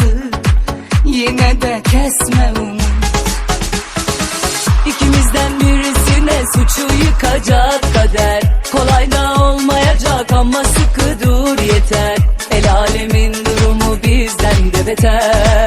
hayatı Yine de kesme umut. İkimizden birisine suçu yıkacak kader. Kolay da olmayacak ama sıkı dur yeter. El alemin durumu bizden de beter.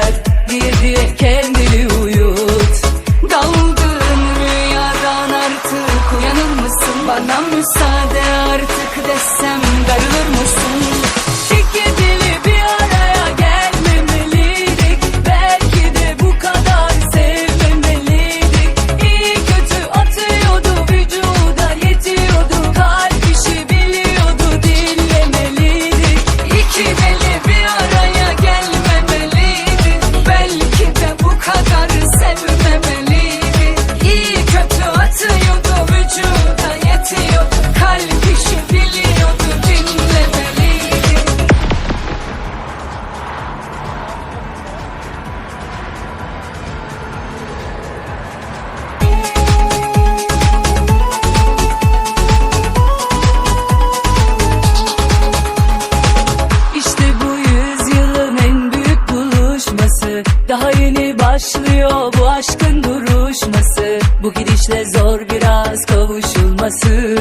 başlıyor bu aşkın duruşması. Bu gidişle zor biraz kavuşulması.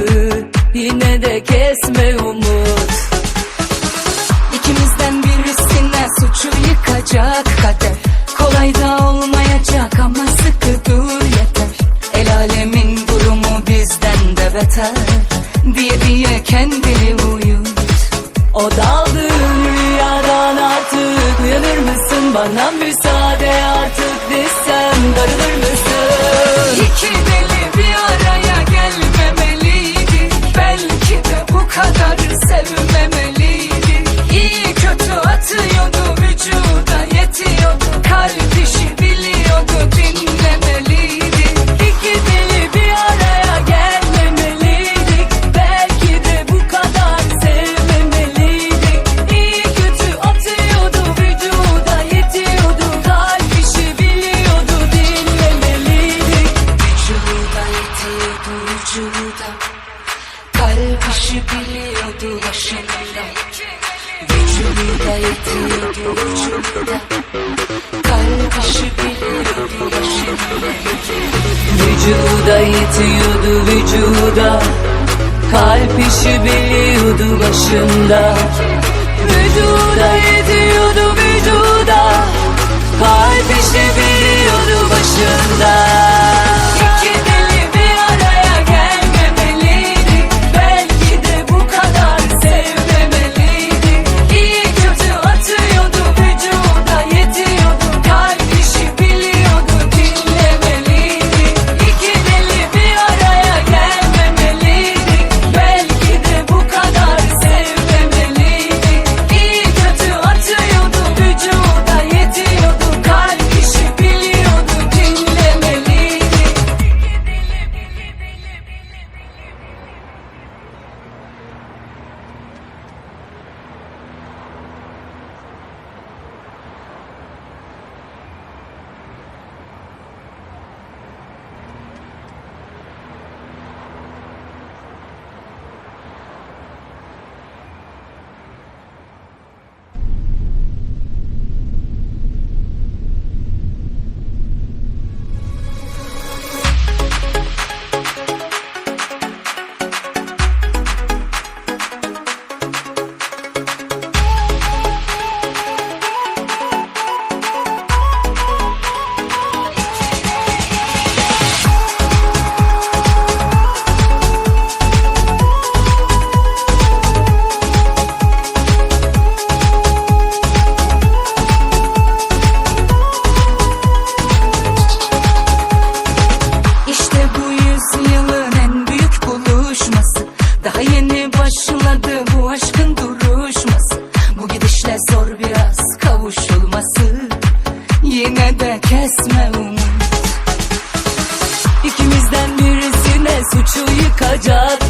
Yine de kesme umut. İkimizden birisinden suçu yıkacak kader. Kolay da olmayacak ama sıkı dur yeter. El alemin durumu bizden de beter. Diye diye kendini uyut. O daldığın rüyadan artık Uyanır mısın bana müsaade artık desem Darılır mısın? İki deli da yetiyordu vücudumda Kalp aşı biliyordu başına Vücuda yetiyordu vücuda Kalp işi biliyordu başında. Vücuda yetiyordu olması Yine de kesme umut. İkimizden birisine suçu yıkacak.